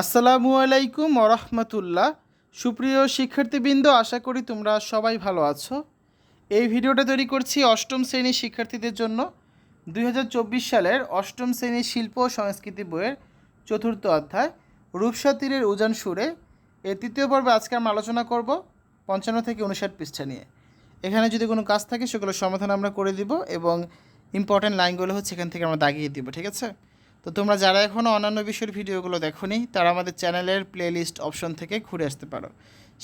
আসসালামু আলাইকুম ওরহমতুল্লাহ। সুপ্রিয় শিক্ষার্থীবৃন্দ, আশা করি তোমরা সবাই ভালো আছো। এই ভিডিওটা তৈরি করছি অষ্টম শ্রেণির শিক্ষার্থীদের জন্য। দুই হাজার চব্বিশ সালের অষ্টম শ্রেণির শিল্প সংস্কৃতি বইয়ের চতুর্থ অধ্যায়, রূপসা তীরের উজান সুরে। এর তৃতীয় পর্বে আজকে আমরা আলোচনা করব পঞ্চান্ন থেকে উনষাট পৃষ্ঠা নিয়ে। এখানে যদি কোনো কাজ থাকে, সেগুলোর সমাধান আমরা করে দিব এবং ইম্পর্ট্যান্ট লাইনগুলো হচ্ছে এখান থেকে আমরা দাগিয়ে দিব, ঠিক আছে? তো তোমরা যারা এখনও অন্যান্য বিষয়ের ভিডিওগুলো দেখোনি, তারা আমাদের চ্যানেলের প্লেলিস্ট অপশন থেকে ঘুরে আসতে পারো।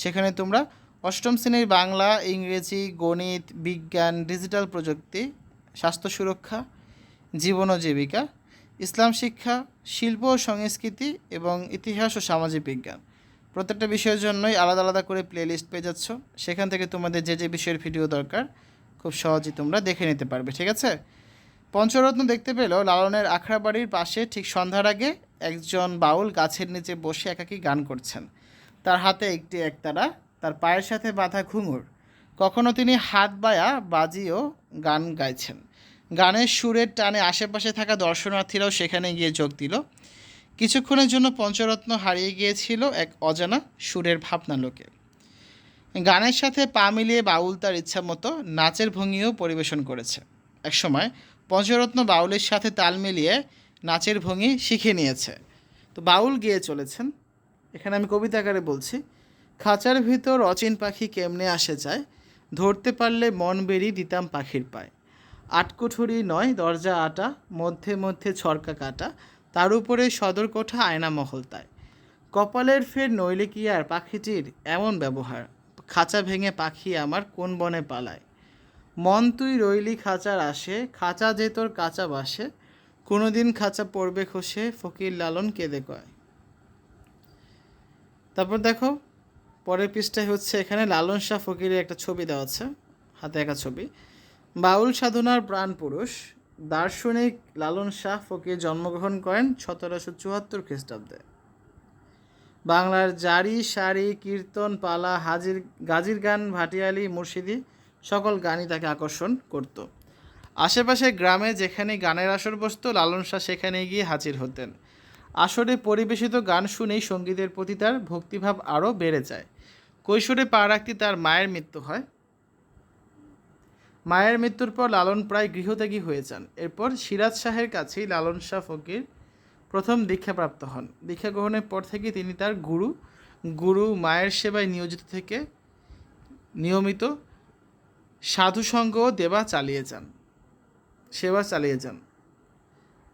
সেখানে তোমরা অষ্টম শ্রেণির বাংলা, ইংরেজি, গণিত, বিজ্ঞান ডিজিটাল প্রযুক্তি, স্বাস্থ্য সুরক্ষা, জীবন ও জীবিকা, ইসলাম শিক্ষা, শিল্প ও সংস্কৃতি এবং ইতিহাস ও সামাজিক বিজ্ঞান। প্রত্যেকটা বিষয়ের জন্যই আলাদা আলাদা করে প্লেলিস্ট পেয়ে যাচ্ছ। সেখান থেকে তোমাদের যে যে বিষয়ের ভিডিও দরকার, খুব সহজেই তোমরা দেখে নিতে পারবে, ঠিক আছে? পঞ্চরত্ন দেখতে পেল লালনের আখড়া বাড়ির পাশে ঠিক সন্ধ্যার আগে একজন বাউল গাছের নিচে বসে একাকী গান করছেন। তার হাতে একটি একতারা, তার পায়ের সাথে বাঁধা ঘুঙুর। কখনো তিনি হাত বায়া বাজিয়েও গান গাইছেন। গানের সুরের টানে আশেপাশে থাকা দর্শনার্থীরাও সেখানে গিয়ে যোগ দিল। কিছুক্ষণের জন্য পঞ্চরত্ন হারিয়ে গিয়েছিল এক অজানা সুরের ভাবনা লোকে। গানের সাথে পা মিলিয়ে বাউল তার ইচ্ছা মতো নাচের ভঙ্গিও পরিবেশন করেছে। একসময় পঞ্চরত্ন বাউলের সাথে তাল মিলিয়ে নাচের ভঙ্গি শিখে নিয়েছে। তো বাউল গেয়ে চলেছেন। এখানে আমি কবিতা আকারে বলছি, খাঁচার ভিতর অচিন পাখি কেমনে আসে যায়, ধরতে পারলে মন বেরি দিতাম পাখির পায়। আটকুঠুরি নয়, দরজা আটা, মধ্যে মধ্যে ছরকা কাটা, তার উপরে সদর কোঠা আয়না মহল তাই। কপালের ফের নইলে কি আর পাখিটির এমন ব্যবহার? খাঁচা ভেঙে পাখি আমার কোন বনে পালায়? মন তুই রইলি খাঁচার আসে, খাঁচা যে তোর কাঁচা বাসে, কোনোদিন খাঁচা পড়বে খসে, ফকির লালন কেঁদে কয়। তারপর দেখো, পরের পৃষ্ঠায় হচ্ছে এখানে লালন শাহ ফকিরের একটা ছবি দেওয়া আছে, হাতে একা ছবি। বাউল সাধনার প্রাণ পুরুষ, দার্শনিক লালন শাহ ফকির জন্মগ্রহণ করেন সতেরোশো চুয়াত্তর খ্রিস্টাব্দে। বাংলার জারি, সারি, কীর্তন, পালা, হাজির, গাজির গান, ভাটিয়ালি, মুর্শিদি সকল গানই তাকে আকর্ষণ করত। আশেপাশে গ্রামে যেখানে গানের আসর বসত, লালন শাহ সেখানে গিয়ে হাজির হতেন। আসরে পরিবেশিত গান শুনেই সঙ্গীতের প্রতি তার ভক্তিভাব আরও বেড়ে যায়। কৈশোরে পা রাখতে তার মায়ের মৃত্যু হয়। মায়ের মৃত্যুর পর লালন প্রায় গৃহত্যাগী হয়ে যান। এরপর সিরাজ শাহের কাছেই লালন শাহ ফকির প্রথম দীক্ষাপ্রাপ্ত হন। দীক্ষা গ্রহণের পর থেকে তিনি তার গুরু গুরু মায়ের সেবায় নিয়োজিত থেকে নিয়মিত সাধুসঙ্গ দেবা চালিয়ে যান, সেবা চালিয়ে যান।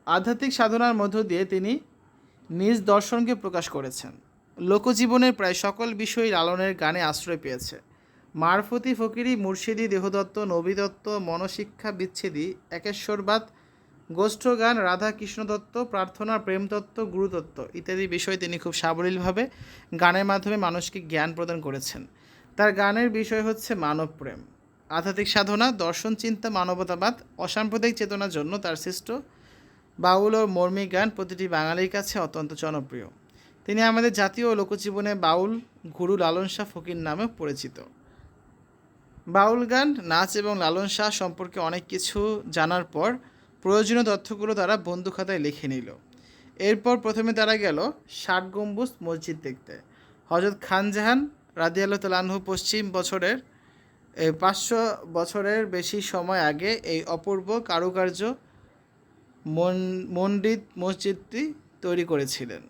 আধ্যাত্মিক সাধনার মধ্য দিয়ে তিনি নিজ দর্শনকে প্রকাশ করেছেন। লোকজীবনের প্রায় সকল বিষয়ই লালনের গানে আশ্রয় পেয়েছে। মারফতি ফকিরি, মুর্শিদি, দেহদত্ত, নবীদত্ত, মনশিক্ষা বিচ্ছেদি, একেশ্বরবাদ, গোষ্ঠগান, রাধা কৃষ্ণ দত্ত প্রার্থনা, প্রেমতত্ত্ব, গুরুতত্ত্ব ইত্যাদি বিষয় তিনি খুব সাবলীলভাবে গানের মাধ্যমে মানুষকে জ্ঞান প্রদান করেছেন। তার গানের বিষয় হচ্ছে মানব প্রেম আধ্যাত্মিক সাধনা, দর্শন, চিন্তা, মানবতাবাদ, অসাম্প্রদায়িক চেতনার জন্য তার সৃষ্ট বাউল ও মর্মী গান প্রতিটি বাঙালির কাছে অত্যন্ত জনপ্রিয়। তিনি আমাদের জাতীয় লোকজীবনে বাউল গুরু লালন শাহ ফকির নামে পরিচিত। বাউল গান, নাচ এবং লালন শাহ সম্পর্কে অনেক কিছু জানার পর প্রয়োজনীয় তথ্যগুলো তারা বন্ধু খাতায় লিখে নিল। এরপর প্রথমে তারা গেল ষাট গম্বুজ মসজিদ দেখতে। হজরত খানজাহান রাদিয়াল্লাহ তালাহু পশ্চিম বছরের এই পাঁচশো বছরের বেশি সময় আগে এই অপূর্ব কারুকার্য মন মন্ডিত মসজিদটি তৈরি করেছিলেন।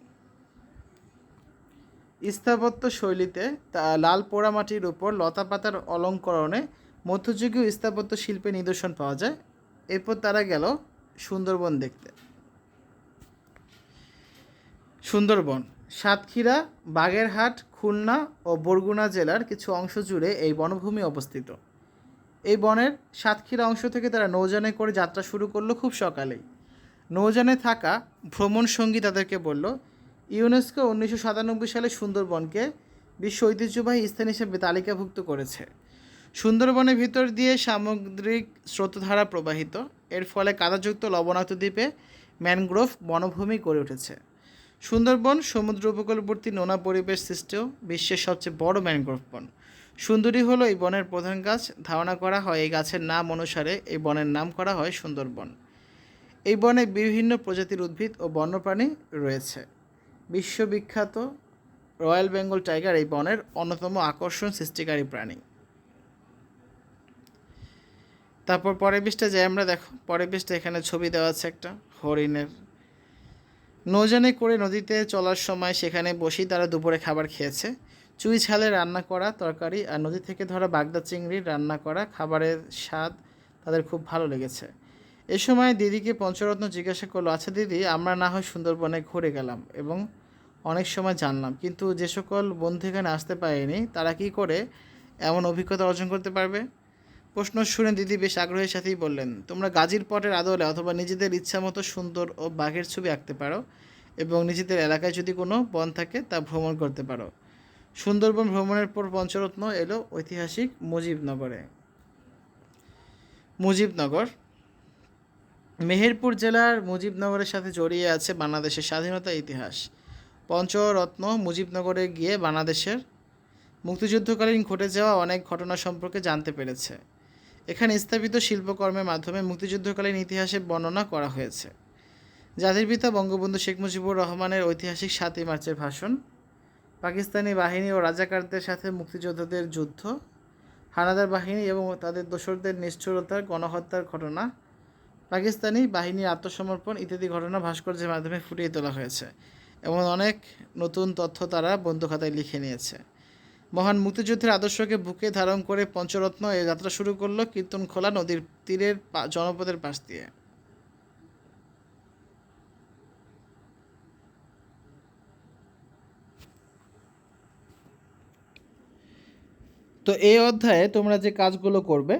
স্থাপত্য শৈলীতে তা লাল পোড়ামাটির উপর লতাপাতার অলঙ্করণে মধ্যযুগীয় স্থাপত্য শিল্পে নিদর্শন পাওয়া যায়। এরপর তারা গেল সুন্দরবন দেখতে। সুন্দরবন সাতক্ষীরা, বাগেরহাট, খুলনা ও বরগুনা জেলার কিছু অংশ জুড়ে এই বনভূমি অবস্থিত। এই বনের সাতক্ষীরা অংশ থেকে তারা নৌযানে করে যাত্রা শুরু করল খুব সকালেই। নৌযানে থাকা ভ্রমণ সঙ্গী তাদেরকে বলল, ইউনেস্কো উনিশশো সাতানব্বই সালে সুন্দরবনকে বিশ্ব ঐতিহ্যবাহী স্থান হিসেবে তালিকাভুক্ত করেছে। সুন্দরবনের ভিতর দিয়ে সামুদ্রিক স্রোতধারা প্রবাহিত। এর ফলে কাদাযুক্ত লবণাক্ত দ্বীপে ম্যানগ্রোভ বনভূমি গড়ে উঠেছে। সুন্দরবন সমুদ্র উপকূলবর্তী নোনা পরিবেশ সৃষ্ট বিশ্বের সবচেয়ে বড় ম্যানগ্রোভ বন। সুন্দরী হলো এই বনের প্রধান গাছ। ধারণা করা হয় এই গাছের নাম অনুসারে এই বনের নাম করা হয় সুন্দরবন। এই বনে বিভিন্ন প্রজাতির উদ্ভিদ ও বন্যপ্রাণী রয়েছে। বিশ্ববিখ্যাত রয়্যাল বেঙ্গল টাইগার এই বনের অন্যতম আকর্ষণ সৃষ্টিকারী প্রাণী। তারপর পরের পৃষ্ঠা যাই আমরা, দেখো। পরের পৃষ্ঠা এখানে ছবি দেওয়া আছে একটা হরিণের নৌজানে করে নদীতে চলার সময় সেখানে বসেই তারা দুপুরে খাবার খেয়েছে। চুই ছালে রান্না করা তরকারি আর নদী থেকে ধরা বাগদা চিংড়ি রান্না করা খাবারের স্বাদ তাদের খুব ভালো লেগেছে। এ সময় দিদিকে পঞ্চরত্ন জিজ্ঞাসা করল আচ্ছা দিদি, আমরা না হয় সুন্দরবনে ঘুরে গেলাম এবং অনেক সময় জানলাম, কিন্তু যে সকল বন্ধু এখানে আসতে পারেনি, তারা কি করে এমন অভিজ্ঞতা অর্জন করতে পারবে? প্রশ্ন শুনে দিদি বেশ আগ্রহের সাথেই বললেন, তোমরা গাজীর পটের আদলে অথবা নিজেদের ইচ্ছা মতো সুন্দর ও বাঘের ছবি আঁকতে পারো এবং নিজেদের এলাকায় যদি কোনো বন থাকে তা ভ্রমণ করতে পারো। সুন্দরবন ভ্রমণের পর পঞ্চরত্ন এলো ঐতিহাসিক মুজিবনগরে। মুজিবনগর, মেহেরপুর জেলার মুজিবনগরের সাথে জড়িয়ে আছে বাংলাদেশের স্বাধীনতা ইতিহাস। পঞ্চরত্ন মুজিবনগরে গিয়ে বাংলাদেশের মুক্তিযুদ্ধকালীন ঘটে যাওয়া অনেক ঘটনা সম্পর্কে জানতে পেরেছে। এখানে স্থাপিত শিল্পকর্মের মাধ্যমে মুক্তিযুদ্ধকালীন ইতিহাসে বর্ণনা করা হয়েছে। জাতির পিতা বঙ্গবন্ধু শেখ মুজিবুর রহমানের ঐতিহাসিক সাতই মার্চের ভাষণ, পাকিস্তানি বাহিনী ও রাজাকারদের সাথে মুক্তিযোদ্ধাদের যুদ্ধ, হানাদার বাহিনী এবং তাদের দোসরদের নিষ্ঠুরতার গণহত্যার ঘটনা, পাকিস্তানি বাহিনীর আত্মসমর্পণ ইত্যাদি ঘটনা ভাস্কর্যের মাধ্যমে ফুটিয়ে তোলা হয়েছে এবং অনেক নতুন তথ্য তারা বন্ধু খাতায় লিখে নিয়েছে। মহান মুক্তিযুদ্ধের আদর্শকে বুকে ধারণ করে পঞ্চরত্ন এই যাত্রা শুরু করল কীর্তনখোলা নদীর তীরের জনপদের পাশ দিয়ে। তো এই অধ্যায়ে তোমরা যে কাজগুলো করবে,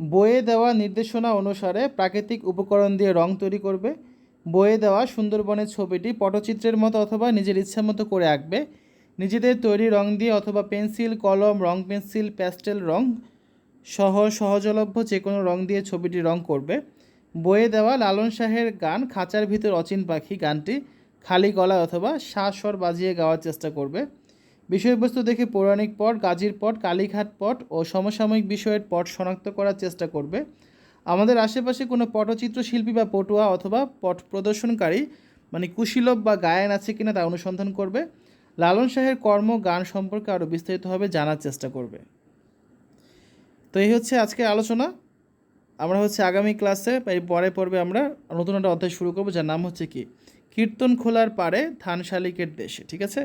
বইয়ে দেওয়া নির্দেশনা অনুসারে প্রাকৃতিক উপকরণ দিয়ে রং তৈরি করবে, বইয়ে দেওয়া সুন্দরবনের ছবিটি, পটচিত্রের মতো অথবা নিজের ইচ্ছা মতো করে আঁকবে নিজেদের তৈরি রং দিয়ে অথবা পেন্সিল, কলম, রং পেন্সিল, প্যাস্টেল রং সহ সহজলভ্য যে কোনো রং দিয়ে ছবিটি রং করবে। বইয়ে দেওয়া লালন শাহের গান খাঁচার ভিতর অচিন পাখি গানটি খালি গলায় অথবা শ্বাসস্বর বাজিয়ে গাওয়ার চেষ্টা করবে। বিষয়বস্তু দেখে পৌরাণিক পট, গাজীর পট, কালীঘাট পট ও সমসাময়িক বিষয়ের পট শনাক্ত করার চেষ্টা করবে। আমাদের আশেপাশে কোনো পটচিত্র শিল্পী বা পটুয়া অথবা পট প্রদর্শনকারী মানে কুশীলভ বা গায়ন আছে কিনা তা অনুসন্ধান করবে। লালন শাহের কর্ম, গান সম্পর্কে আরও বিস্তারিতভাবে জানার চেষ্টা করবে। তো এই হচ্ছে আজকের আলোচনা। আমরা হচ্ছে আগামী ক্লাসে এই পরে পর্বে আমরা নতুন একটা অধ্যায় শুরু করব, যার নাম হচ্ছে কি? কীর্তন খোলার পারে ধান শালিকের দেশে, ঠিক আছে?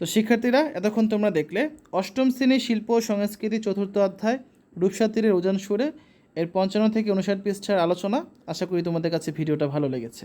তো শিক্ষার্থীরা, এতক্ষণ তোমরা দেখলে, অষ্টম শ্রেণির শিল্প ও সংস্কৃতি চতুর্থ অধ্যায়, রূপসা তীরের ওজন সুরে, এর পঞ্চান্ন থেকে উনষাট পৃষ্ঠার আলোচনা। আশা করি তোমাদের কাছে ভিডিওটা ভালো লেগেছে।